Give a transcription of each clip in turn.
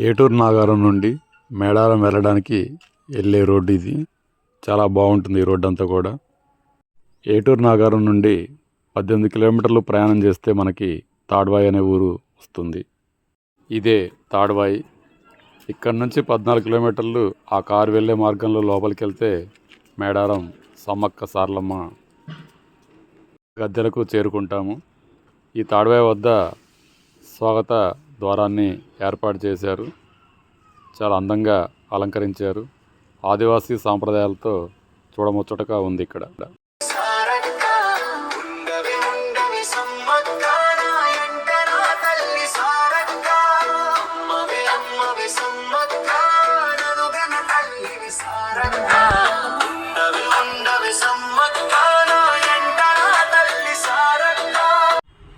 ఏటూరు నాగారం నుండి మేడారం వెళ్ళడానికి వెళ్ళే రోడ్డు ఇది. చాలా బాగుంటుంది ఈ రోడ్డు అంతా కూడా. ఏటూరు నాగారం నుండి పద్దెనిమిది కిలోమీటర్లు ప్రయాణం చేస్తే మనకి తాడ్వాయి అనే ఊరు వస్తుంది. ఇదే తాడ్వాయి. ఇక్కడ నుంచి పద్నాలుగు కిలోమీటర్లు ఆ కారు వెళ్ళే మార్గంలో లోపలికి వెళ్తే మేడారం సమ్మక్క సార్లమ్మ గద్దెలకు చేరుకుంటాము. ఈ తాడ్వాయి వద్ద స్వాగత ద్వారాన్ని ఏర్పాటు చేశారు. చాలా అందంగా అలంకరించారు. ఆదివాసీ సాంప్రదాయాలతో చూడముచ్చటగా ఉంది ఇక్కడ.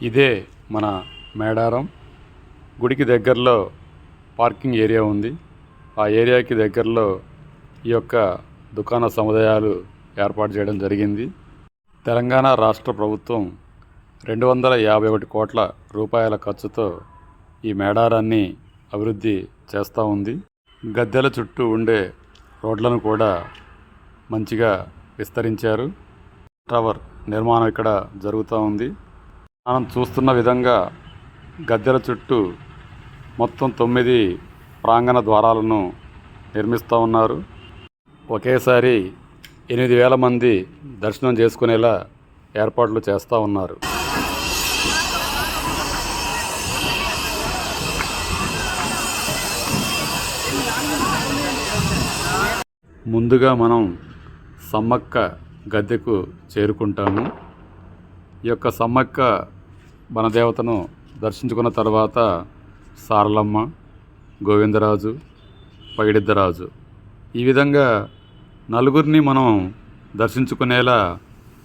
ఇదే మన మేడారం. గుడికి దగ్గరలో పార్కింగ్ ఏరియా ఉంది. ఆ ఏరియాకి దగ్గరలో ఈ యొక్క దుకాణ సముదాయాలు ఏర్పాటు చేయడం జరిగింది. తెలంగాణ రాష్ట్ర ప్రభుత్వం రెండు వందల యాభై ఒకటి కోట్ల రూపాయల ఖర్చుతో ఈ మేడారాన్ని అభివృద్ధి చేస్తూ ఉంది. గద్దెల చుట్టూ ఉండే రోడ్లను కూడా మంచిగా విస్తరించారు. టవర్ నిర్మాణం ఇక్కడ జరుగుతూ ఉంది. మనం చూస్తున్న విధంగా గద్దెల చుట్టూ మొత్తం తొమ్మిది ప్రాంగణ ద్వారాలను నిర్మిస్తూ ఉన్నారు. ఒకేసారి ఎనిమిది వేల మంది దర్శనం చేసుకునేలా ఏర్పాట్లు చేస్తూ ఉన్నారు. ముందుగా మనం సమ్మక్క గద్దెకు చేరుకుంటాము. ఈ యొక్క సమ్మక్క వనదేవతను దర్శించుకున్న తర్వాత సారలమ్మ గోవిందరాజు పైడిద్దరాజు. ఈ విధంగా నలుగురిని మనం దర్శించుకునేలా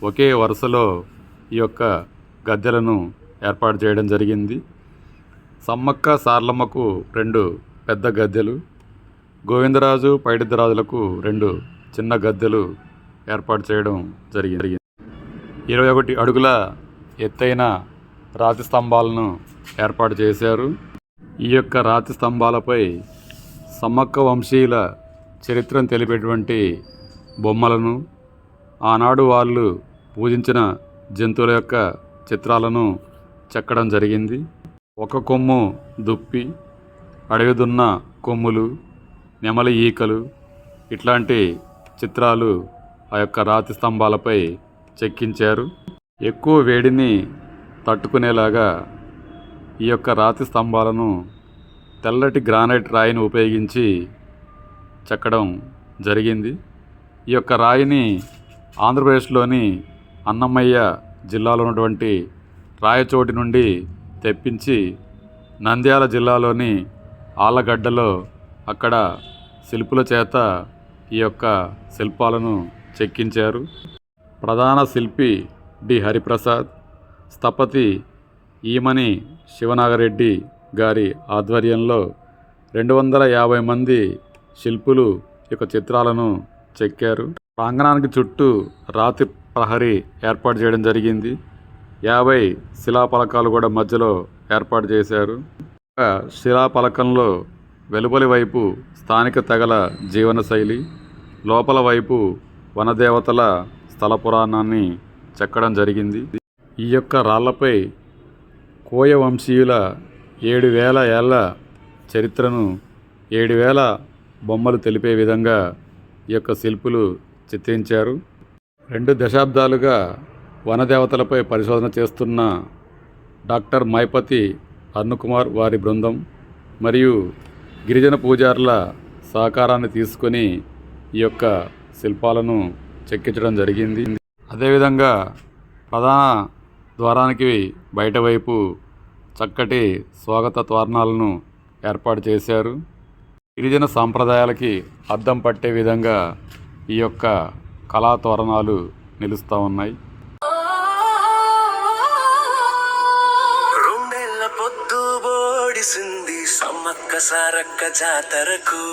ఒకే వరుసలో ఈ యొక్క గద్దెలను ఏర్పాటు చేయడం జరిగింది. సమ్మక్క సార్లమ్మకు రెండు పెద్ద గద్దెలు గోవిందరాజు పైడిద్దరాజులకు రెండు చిన్న గద్దెలు ఏర్పాటు చేయడం జరిగింది. ఇరవై ఒకటి అడుగుల ఎత్తైన రాతి స్తంభాలను ఏర్పాటు చేశారు. ఈ యొక్క రాతి స్తంభాలపై సమ్మక్క వంశీయుల చరిత్రను తెలిపేటువంటి బొమ్మలను ఆనాడు వాళ్ళు పూజించిన జంతువుల యొక్క చిత్రాలను చెక్కడం జరిగింది. ఒక కొమ్ము దుప్పి అడవిదున్న కొమ్ములు నెమలి ఈకలు ఇట్లాంటి చిత్రాలు ఆ యొక్క రాతి స్తంభాలపై చెక్కించారు. ఎక్కువ వేడిని తట్టుకునేలాగా ఈ యొక్క రాతి స్తంభాలను తెల్లటి గ్రానైట్ రాయిని ఉపయోగించి చెక్కడం జరిగింది. ఈ యొక్క రాయిని ఆంధ్రప్రదేశ్లోని అన్నమయ్య జిల్లాలో ఉన్నటువంటి రాయచోటి నుండి తెప్పించి నంద్యాల జిల్లాలోని ఆళ్ళగడ్డలో అక్కడ శిల్పుల చేత ఈ యొక్క శిల్పాలను చెక్కించారు. ప్రధాన శిల్పి డి హరిప్రసాద్ స్థపతి ఈమని శివనాగరెడ్డి గారి ఆధ్వర్యంలో రెండు వందల యాభై మంది శిల్పులు యొక్క చిత్రాలను చెక్కారు. ప్రాంగణానికి చుట్టూ రాతి ప్రహరీ ఏర్పాటు చేయడం జరిగింది. యాభై శిలాఫలకాలు కూడా మధ్యలో ఏర్పాటు చేశారు. ఒక శిలాఫలకంలో వెలుపలి వైపు స్థానిక తెగల జీవనశైలి లోపల వైపు వనదేవతల స్థల పురాణాన్ని చెక్కడం జరిగింది. ఈ యొక్క రాళ్ళపై కోయ వంశీయుల ఏడు వేల ఏళ్ళ చరిత్రను ఏడు వేల బొమ్మలు తెలిపే విధంగా ఈ యొక్క శిల్పులు చిత్రించారు. రెండు దశాబ్దాలుగా వనదేవతలపై పరిశోధన చేస్తున్న డాక్టర్ మైపతి అరుణకుమార్ వారి బృందం మరియు గిరిజన పూజారుల సహకారాన్ని తీసుకొని ఈ యొక్క శిల్పాలను చెక్కించడం జరిగింది. అదేవిధంగా ప్రధాన ద్వారానికి బయట వైపు చక్కటి స్వాగత తోరణాలను ఏర్పాటు చేశారు. గిరిజన సాంప్రదాయాలకి అద్దం పట్టే విధంగా ఈ యొక్క కళా తోరణాలు నిలుస్తూ ఉన్నాయి. రెండేళ్ళ సమ్మక్క సారక్క జాతరకు.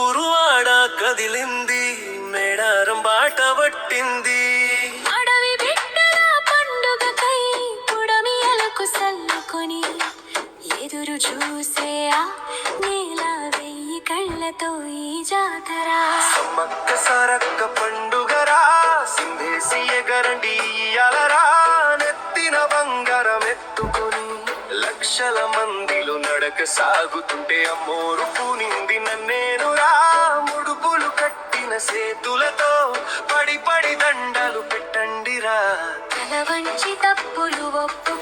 ఊరు ఆడ కదిలింది మేడారం బాట పట్టింది. చూసే ఆ నేల కళ్ళతో ఈ జాతర. సమ్మక్క సారక్క పండుగరా సింధేసి ఎగరండి అలరా నెత్తిన బంగారం ఎత్తుకొని లక్షల మందిలో నడక సాగుతుంటే అమ్మోరు పూనింది నన్నేనురా. ముడుపులు కట్టిన సేతులతో పడి పడి దండలు పెట్టండిరా. తల వంచి తప్పులు ఒప్పు